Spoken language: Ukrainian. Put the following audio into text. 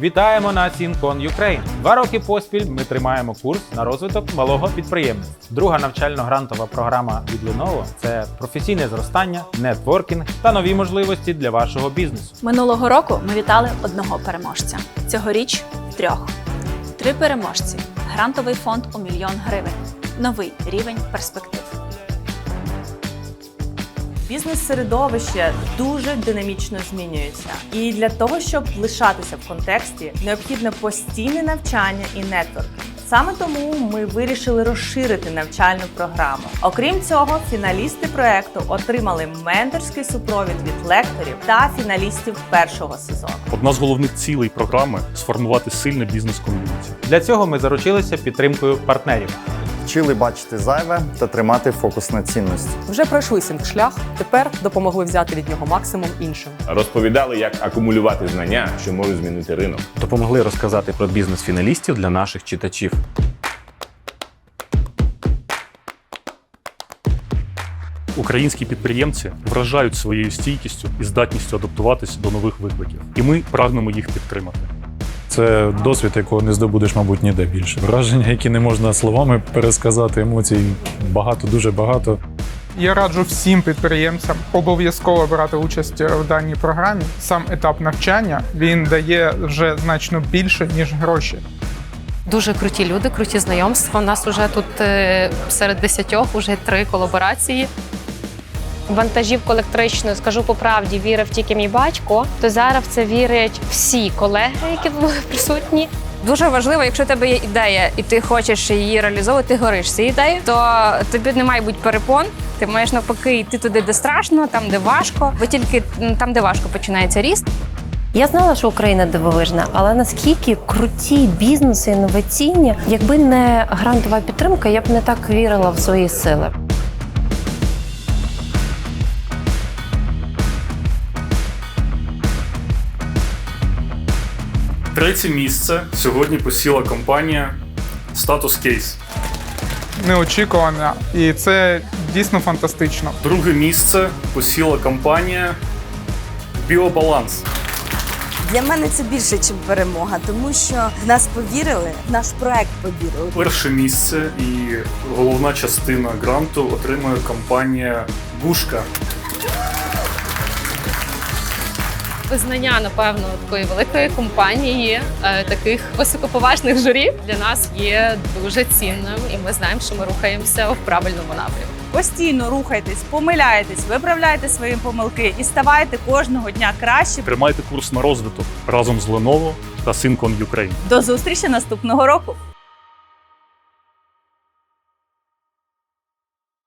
Вітаємо на CinCon Ukraine! Два роки поспіль ми тримаємо курс на розвиток малого підприємництва. Друга навчально-грантова програма від Lenovo – це професійне зростання, нетворкінг та нові можливості для вашого бізнесу. Минулого року ми вітали одного переможця. Цьогоріч трьох. Три переможці. Грантовий фонд у мільйон гривень. Новий рівень перспектив. Бізнес-середовище дуже динамічно змінюється, і для того, щоб лишатися в контексті, необхідне постійне навчання і нетворкінг. Саме тому ми вирішили розширити навчальну програму. Окрім цього, фіналісти проекту отримали менторський супровід від лекторів та фіналістів першого сезону. Одна з головних цілей програми сформувати сильне бізнес-ком'юніті. Для цього ми заручилися підтримкою партнерів. Вчили бачити зайве та тримати фокус на цінності. Вже пройшли шлях, тепер допомогли взяти від нього максимум іншим. Розповідали, як акумулювати знання, що можуть змінити ринок. допомогли розказати про бізнес фіналістів для наших читачів. Українські підприємці вражають своєю стійкістю і здатністю адаптуватись до нових викликів. І ми прагнемо їх підтримати. Це досвід, якого не здобудеш, мабуть, ніде більше. Враження, які не можна словами пересказати, емоцій багато, дуже багато. Я раджу всім підприємцям обов'язково брати участь в даній програмі. Сам етап навчання він дає вже значно більше ніж гроші. Дуже круті люди, круті знайомства. У нас вже тут е, серед десятьох уже три колаборації. Вантажівку електричну, скажу по правді, вірив тільки мій батько, то зараз в це вірять всі колеги, які були присутні. Дуже важливо, якщо у тебе є ідея, і ти хочеш її реалізовувати, ти гориш цією ідеєю, то тобі не має бути перепон. Ти маєш навпаки йти туди, де страшно, там де важко, бо тільки там, де важко, починається ріст. Я знала, що Україна дивовижна, але наскільки круті бізнеси інноваційні, якби не грантова підтримка, я б не так вірила в свої сили. Третє місце сьогодні посіла компанія Status Case. Неочікувано, і це дійсно фантастично. Друге місце посіла компанія Біобаланс. Для мене це більше, ніж перемога, тому що в нас повірили, в наш проект повірили. Перше місце і головна частина гранту отримує компанія Гушка. Визнання, напевно, такої великої компанії, е, таких високоповажних журі для нас є дуже цінним, і ми знаємо, що ми рухаємося в правильному напрямку. Постійно рухайтесь, помиляйтесь, виправляйте свої помилки і ставайте кожного дня краще. Тримайте курс на розвиток разом з Lenovo та Syncon Ukraine. До зустрічі наступного року.